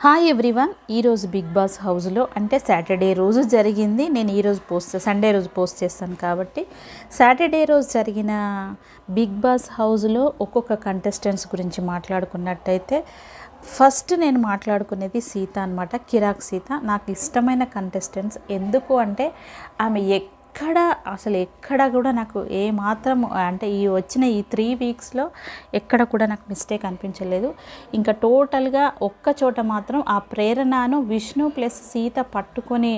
Hi everyone ఈరోజు big boss హౌస్లో అంటే సాటర్డే రోజు జరిగింది. నేను ఈరోజు పోస్ట్ సండే రోజు పోస్ట్ చేస్తాను కాబట్టి సాటర్డే రోజు జరిగిన బిగ్ బాస్ హౌస్లో ఒక్కొక్క కంటెస్టెంట్స్ గురించి మాట్లాడుకున్నట్టయితే ఫస్ట్ నేను మాట్లాడుకునేది సీత అనమాట కిరాక్ సీత. నాకు ఇష్టమైన కంటెస్టెంట్స్ ఎందుకు అంటే ఆమె ఎక్కడ అసలు ఎక్కడ కూడా నాకు ఏ మాత్రం అంటే ఈ వచ్చిన ఈ త్రీ వీక్స్లో ఎక్కడ కూడా నాకు మిస్టేక్ అనిపించలేదు. ఇంకా టోటల్గా ఒక్క చోట మాత్రం ఆ ప్రేరణను విష్ణు ప్లస్ సీత పట్టుకొని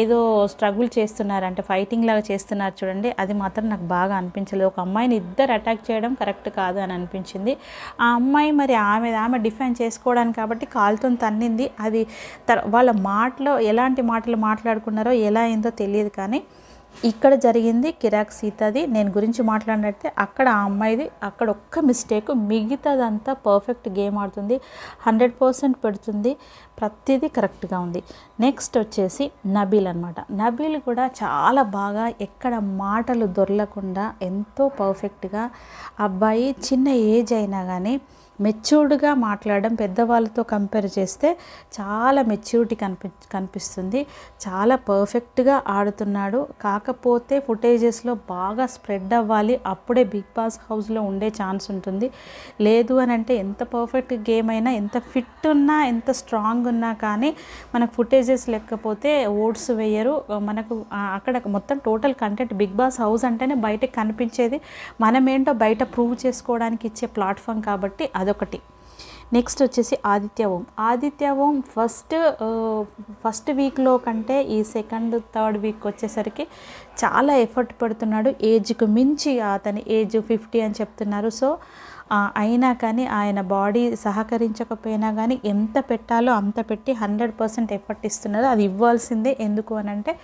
ఏదో స్ట్రగుల్ చేస్తున్నారు అంటే ఫైటింగ్ లాగా చేస్తున్నారు చూడండి అది మాత్రం నాకు బాగా అనిపించలేదు. ఒక అమ్మాయిని ఇద్దరు అటాక్ చేయడం కరెక్ట్ కాదు అని అనిపించింది. ఆ అమ్మాయి మరి ఆమె ఆమె డిఫెండ్ చేసుకోవడానికి కాబట్టి కాలుతో తన్నింది. అది తర్ వాళ్ళ మాటలో ఎలాంటి మాటలు మాట్లాడుకున్నారో ఎలా అయిందో తెలియదు కానీ ఇక్కడ జరిగింది కిరాక్ సీతది. నేను గురించి మాట్లాడినట్టే అక్కడ ఆ అమ్మాయిది అక్కడ ఒక్క మిస్టేక్ మిగతాదంతా పర్ఫెక్ట్ గేమ్ ఆడుతుంది. హండ్రెడ్ పర్సెంట్ పెడుతుంది. ప్రతిదీ కరెక్ట్గా ఉంది. నెక్స్ట్ వచ్చేసి నబీల్ అనమాట నబీల్ కూడా చాలా బాగా ఎక్కడ మాటలు దొరలకుండా ఎంతో పర్ఫెక్ట్గా అబ్బాయి చిన్న ఏజ్ అయినా కానీ మెచ్యూర్డ్గా మాట్లాడడం పెద్దవాళ్ళతో కంపేర్ చేస్తే చాలా మెచ్యూరిటీ కనిపి కనిపిస్తుంది. చాలా పర్ఫెక్ట్గా ఆడుతున్నాడు. కాకపోతే ఫుటేజెస్లో బాగా స్ప్రెడ్ అవ్వాలి. అప్పుడే బిగ్ బాస్ హౌస్లో ఉండే ఛాన్స్ ఉంటుంది. లేదు అని అంటే ఎంత పర్ఫెక్ట్ గేమ్ అయినా ఎంత ఫిట్ ఉన్నా ఎంత స్ట్రాంగ్ ఉన్నా కానీ మనకు ఫుటేజెస్ లేకపోతే ఓట్స్ వేయరు. మనకు అక్కడ మొత్తం total content big boss house అంటేనే బయటకు కనిపించేది. మనం ఏంటో బయట ప్రూవ్ చేసుకోవడానికి ఇచ్చే ప్లాట్ఫామ్ కాబట్టి అదొకటి. నెక్స్ట్ వచ్చేసి ఆదిత్య ఓం. ఆదిత్య ఓం ఫస్ట్ ఫస్ట్ వీక్లో కంటే ఈ సెకండ్ థర్డ్ వీక్ వచ్చేసరికి చాలా ఎఫర్ట్ పెడుతున్నాడు. ఏజ్కు మించి అతని ఏజ్ ఫిఫ్టీ అని చెప్తున్నారు. సో అయినా కానీ ఆయన బాడీ సహకరించకపోయినా కానీ ఎంత పెట్టాలో అంత పెట్టి హండ్రెడ్ పర్సెంట్ ఎఫర్ట్ ఇస్తున్నారు. అది ఇవ్వాల్సిందే. ఎందుకు అని అంటే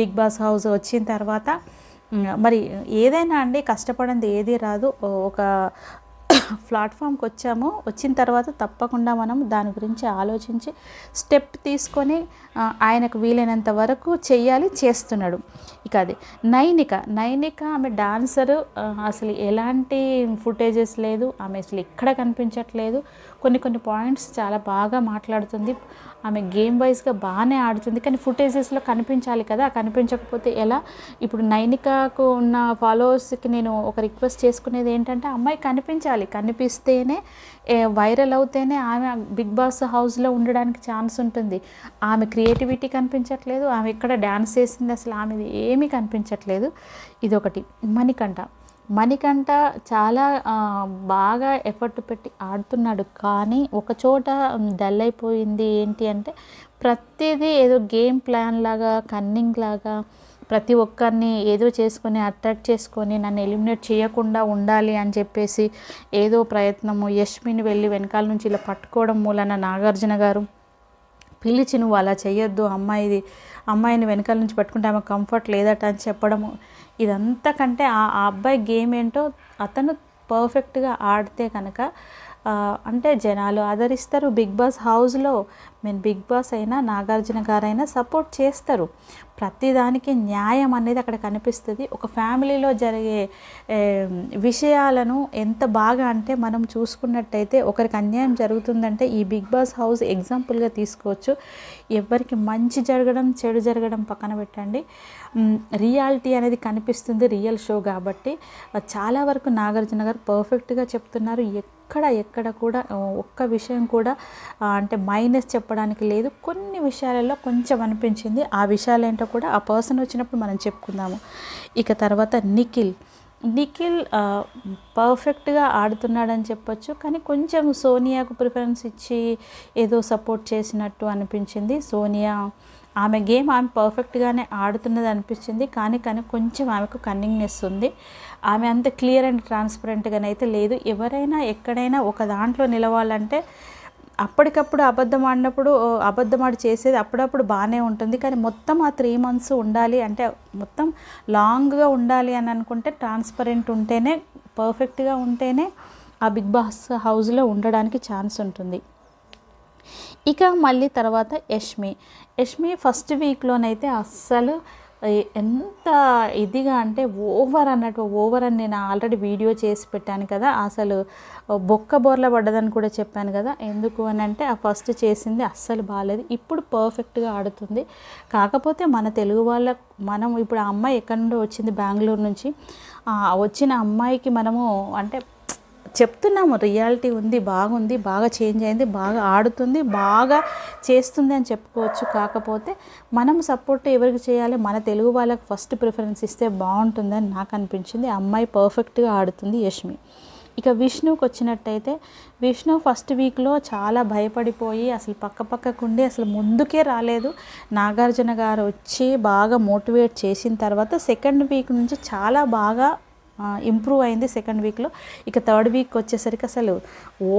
బిగ్ బాస్ హౌస్ వచ్చిన తర్వాత మరి ఏదైనా అండి కష్టపడింది ఏది రాదు. ఒక ప్లాట్ఫామ్కి వచ్చాము. వచ్చిన తర్వాత తప్పకుండా మనం దాని గురించి ఆలోచించి స్టెప్ తీసుకొని ఆయనకు వీలైనంత వరకు చేయాలి చేస్తున్నాడు. ఇక అది. నైనిక నైనిక ఆమె డాన్సరు అసలు ఎలాంటి ఫుటేజెస్ లేదు. ఆమె అసలు ఎక్కడ కనిపించట్లేదు. కొన్ని కొన్ని పాయింట్స్ చాలా బాగా మాట్లాడుతుంది. ఆమె గేమ్ వైజ్గా బాగానే ఆడుతుంది. కానీ ఫుటేజెస్లో కనిపించాలి కదా. కనిపించకపోతే ఎలా? ఇప్పుడు నైనికకు ఉన్న ఫాలోవర్స్కి నేను ఒక రిక్వెస్ట్ చేసుకునేది ఏంటంటే అమ్మాయి కనిపించాలి కనిపిస్తేనే వైరల్ అవుతేనే ఆమె బిగ్ బాస్ హౌస్లో ఉండడానికి ఛాన్స్ ఉంటుంది. ఆమె క్రియేటివిటీ కనిపించట్లేదు ఆమె ఎక్కడ డ్యాన్స్ చేసింది అసలు ఆమెది ఏమీ కనిపించట్లేదు. ఇదొకటి. మణికంఠ. మణికంఠ చాలా బాగా ఎఫర్ట్ పెట్టి ఆడుతున్నాడు. కానీ ఒక చోట డల్ అయిపోయింది ఏంటి అంటే ప్రతిదీ ఏదో గేమ్ ప్లాన్ లాగా కన్నింగ్ లాగా ప్రతి ఒక్కరిని ఏదో చేసుకొని అట్రాక్ట్ చేసుకొని నన్ను ఎలిమినేట్ చేయకుండా ఉండాలి అని చెప్పేసి ఏదో ప్రయత్నము యష్మిని వెళ్ళి వెనకాల నుంచి ఇలా పట్టుకోవడం మూలన నాగార్జున గారు పిలిచి నువ్వు అలా చేయొద్దు అమ్మాయిది అమ్మాయిని వెనకాల నుంచి పట్టుకుంటే ఆమె కంఫర్ట్ లేదట అని చెప్పడము ఇదంతా కంటే ఆ ఆ అబ్బాయి గేమ్ ఏంటో అతను పర్ఫెక్ట్గా ఆడితే కనుక అంటే జనాలు ఆదరిస్తారు. బిగ్ బాస్ హౌస్లో మీన్ బిగ్ బాస్ అయినా నాగార్జున గారైనా సపోర్ట్ చేస్తారు. ప్రతిదానికి న్యాయం అనేది అక్కడ కనిపిస్తుంది. ఒక ఫ్యామిలీలో జరిగే విషయాలను ఎంత బాగా అంటే మనం చూసుకున్నట్టయితే ఒకరికి అన్యాయం జరుగుతుందంటే ఈ బిగ్ బాస్ హౌస్ ఎగ్జాంపుల్గా తీసుకోవచ్చు. ఎవరికి మంచి జరగడం చెడు జరగడం పక్కన పెట్టండి. రియాలిటీ అనేది కనిపిస్తుంది రియల్ షో కాబట్టి. చాలా వరకు నాగార్జున గారు పర్ఫెక్ట్గా చెప్తున్నారు. ఎక్కడ ఎక్కడ కూడా ఒక్క విషయం కూడా అంటే మైనస్ చెప్పడానికి లేదు. కొన్ని విషయాలలో కొంచెం అనిపించింది. ఆ విషయాలు ఏంటో కూడా ఆ పర్సన్ వచ్చినప్పుడు మనం చెప్పుకుందాము. ఇక తర్వాత నిఖిల్. నిఖిల్ పర్ఫెక్ట్గా ఆడుతున్నాడని చెప్పొచ్చు. కానీ కొంచెం సోనియాకు ప్రిఫరెన్స్ ఇచ్చి ఏదో సపోర్ట్ చేసినట్టు అనిపించింది. సోనియా ఆమె గేమ్ ఆమె పర్ఫెక్ట్గానే ఆడుతున్నది అనిపించింది. కానీ కానీ కొంచెం ఆమెకు కన్నింగ్నెస్ ఉంది. ఆమె అంత క్లియర్ అండ్ ట్రాన్స్పరెంట్గానైతే లేదు. ఎవరైనా ఎక్కడైనా ఒక దాంట్లో నిలవాలంటే అప్పటికప్పుడు అబద్ధం ఆడినప్పుడు అబద్ధం ఆడి చేసేది అప్పుడప్పుడు బాగానే ఉంటుంది. కానీ మొత్తం ఆ త్రీ మంత్స్ ఉండాలి అంటే మొత్తం లాంగ్గా ఉండాలి అని అనుకుంటే ట్రాన్స్పరెంట్ ఉంటేనే పర్ఫెక్ట్గా ఉంటేనే ఆ బిగ్ బాస్ హౌస్లో ఉండడానికి ఛాన్స్ ఉంటుంది. ఇక మళ్ళీ తర్వాత యష్మి. యష్మి ఫస్ట్ వీక్లోనైతే అస్సలు ఎంత ఇదిగా అంటే ఓవర్ అన్నట్టు ఓవర్ అని నేను ఆల్రెడీ వీడియో చేసి పెట్టాను కదా అసలు బొక్క బోర్ల పడ్డదని కూడా చెప్పాను కదా ఎందుకు అని అంటే ఆ ఫస్ట్ చేసింది అస్సలు బాగాలేదు ఇప్పుడు పర్ఫెక్ట్గా ఆడుతుంది. కాకపోతే మన తెలుగు వాళ్ళ మనం ఇప్పుడు ఆ అమ్మాయి ఎక్కడి నుండో వచ్చింది బెంగళూరు నుంచి. వచ్చిన అమ్మాయికి మనము అంటే చెప్తున్నాము రియాలిటీ ఉంది బాగుంది బాగా చేంజ్ అయింది బాగా ఆడుతుంది బాగా చేస్తుంది అని చెప్పుకోవచ్చు. కాకపోతే మనం సపోర్ట్ ఎవరికి చేయాలి? మన తెలుగు వాళ్ళకి ఫస్ట్ ప్రిఫరెన్స్ ఇస్తే బాగుంటుందని నాకు అనిపించింది. అమ్మాయి పర్ఫెక్ట్గా ఆడుతుంది యష్మి. ఇక విష్ణుకి వచ్చినట్టయితే విష్ణు ఫస్ట్ వీక్లో చాలా భయపడిపోయి అసలు పక్క పక్కకుండి అసలు ముందుకే రాలేదు. నాగార్జున గారు వచ్చి బాగా మోటివేట్ చేసిన తర్వాత సెకండ్ వీక్ నుంచి చాలా బాగా ఇంప్రూవ్ అయింది సెకండ్ వీక్లో ఇక థర్డ్ వీక్ వచ్చేసరికి అసలు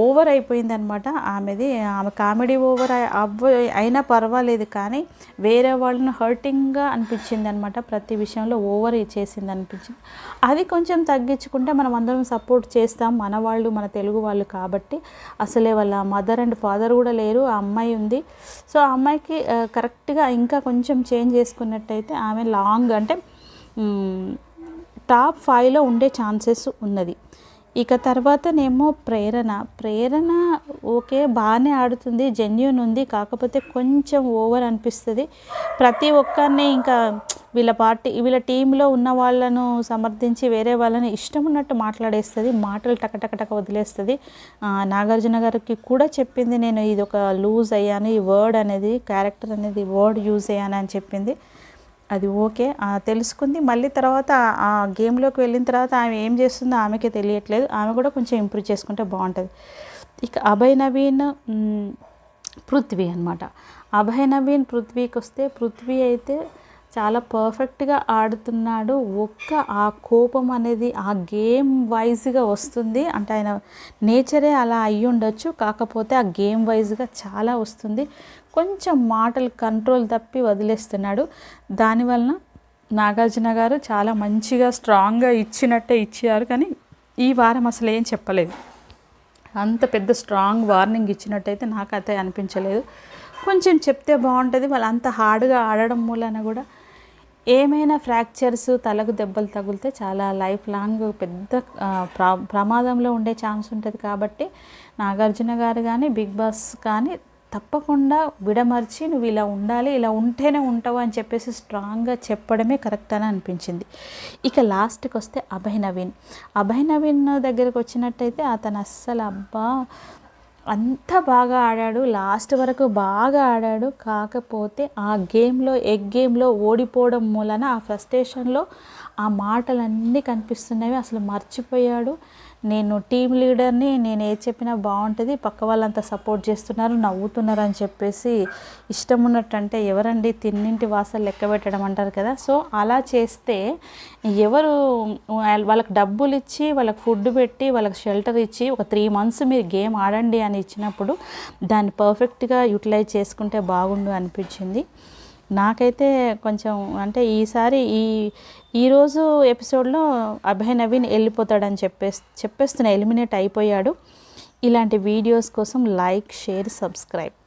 ఓవర్ అయిపోయింది అనమాట ఆమెది ఆమె కామెడీ ఓవర్ అవ్వ అయినా పర్వాలేదు కానీ వేరే వాళ్ళని హర్టింగ్గా అనిపించింది అనమాట ప్రతి విషయంలో ఓవర్ చేసింది అనిపించింది. అది కొంచెం తగ్గించుకుంటే మనం అందరం సపోర్ట్ చేస్తాం మన వాళ్ళు మన తెలుగు వాళ్ళు కాబట్టి. అసలే వాళ్ళ మదర్ అండ్ ఫాదర్ కూడా లేరు ఆ అమ్మాయి ఉంది. సో ఆ అమ్మాయికి కరెక్ట్గా ఇంకా కొంచెం చేంజ్ చేసుకున్నట్టయితే ఆమె లాంగ్ అంటే టాప్ ఫైవ్లో ఉండే ఛాన్సెస్ ఉన్నది. ఇక తర్వాతనేమో ప్రేరణ. ప్రేరణ ఓకే బాగానే ఆడుతుంది జెన్యున్ ఉంది. కాకపోతే కొంచెం ఓవర్ అనిపిస్తుంది. ప్రతి ఒక్కరిని ఇంకా వీళ్ళ పార్టీ వీళ్ళ టీంలో ఉన్న వాళ్ళను సమర్థించి వేరే వాళ్ళని ఇష్టం ఉన్నట్టు మాట్లాడేస్తుంది. మాటలు టకటకటక వదిలేస్తుంది. నాగార్జున గారికి కూడా చెప్పింది నేను ఇది ఒక లూజ్ అయ్యాను. ఈ వర్డ్ అనేది క్యారెక్టర్ అనేది వర్డ్ యూజ్ అయ్యాను అని చెప్పింది. అది ఓకే. తెలుసుకుంది. మళ్ళీ తర్వాత ఆ- గేమ్లోకి వెళ్ళిన తర్వాత ఆమె ఏం చేస్తుందో ఆమెకే తెలియట్లేదు. ఆమె కూడా కొంచెం ఇంప్రూవ్ చేసుకుంటే బాగుంటుంది. ఇక అభయ్ నవీన్ పృథ్వీ అనమాట అభయ్ నవీన్ పృథ్వీకి వస్తే పృథ్వీ అయితే చాలా పర్ఫెక్ట్గా ఆడుతున్నాడు. ఒక్క ఆ కోపం అనేది ఆ గేమ్ వైజ్గా వస్తుంది. అంటే ఆయన నేచరే అలా అయ్యి ఉండొచ్చు కాకపోతే ఆ గేమ్ వైజ్గా చాలా వస్తుంది. కొంచెం మాటలు కంట్రోల్ తప్పి వదిలేస్తున్నాడు. దానివలన నాగార్జున గారు చాలా మంచిగా స్ట్రాంగ్గా ఇచ్చినట్టే ఇచ్చారు. కానీ ఈ వారం అసలు ఏం చెప్పలేదు. అంత పెద్ద స్ట్రాంగ్ వార్నింగ్ ఇచ్చినట్టయితే నాకైతే అనిపించలేదు. కొంచెం చెప్తే బాగుంటుంది. వాళ్ళు అంత హార్డ్గా ఆడడం మూలన కూడా ఏమైనా ఫ్రాక్చర్స్ తలకు దెబ్బలు తగిలితే చాలా లైఫ్ లాంగ్ పెద్ద ప్రా ప్రమాదంలో ఉండే ఛాన్స్ ఉంటుంది. కాబట్టి నాగార్జున గారు కానీ బిగ్ బాస్ కానీ తప్పకుండా విడమర్చి నువ్వు ఇలా ఉండాలి ఇలా ఉంటేనే ఉంటావు అని చెప్పేసి స్ట్రాంగ్గా చెప్పడమే కరెక్ట్ అని అనిపించింది. ఇక లాస్ట్కి వస్తే అభయ్ నవీన్ అభయ్ నవీన్ దగ్గరికి వచ్చినట్టయితే అతను అస్సలు అబ్బా అంత బాగా ఆడాడు లాస్ట్ వరకు బాగా ఆడాడు. కాకపోతే ఆ గేమ్లో ఎగ్ గేమ్లో ఓడిపోవడం మూలన ఆ ఫ్రస్ట్రేషన్లో ఆ మాటలన్నీ కనిపిస్తున్నవి అసలు మర్చిపోయాడు. నేను టీం లీడర్ని నేను ఏది చెప్పినా బాగుంటుంది పక్క వాళ్ళంతా సపోర్ట్ చేస్తున్నారు నవ్వుతున్నారు అని చెప్పేసి ఇష్టం ఉన్నట్టు అంటే ఎవరండి తిన్నింటి వాసలు లెక్క పెట్టడం అంటారు కదా. సో అలా చేస్తే ఎవరు వాళ్ళకి డబ్బులు ఇచ్చి వాళ్ళకి ఫుడ్ పెట్టి వాళ్ళకి షెల్టర్ ఇచ్చి ఒక త్రీ మంత్స్ మీరు గేమ్ ఆడండి అని ఇచ్చినప్పుడు దాన్ని పర్ఫెక్ట్గా యూటిలైజ్ చేసుకుంటే బాగుండు అనిపించింది. నాకైతే కొంచెం అంటే ఈసారి ఈ ఈరోజు ఎపిసోడ్లో అభయ్ నవీన్ వెళ్ళిపోతాడని చెప్పేసి చెప్పేస్తున్న ఎలిమినేట్ అయిపోయాడు. ఇలాంటి వీడియోస్ కోసం లైక్ షేర్ సబ్స్క్రైబ్.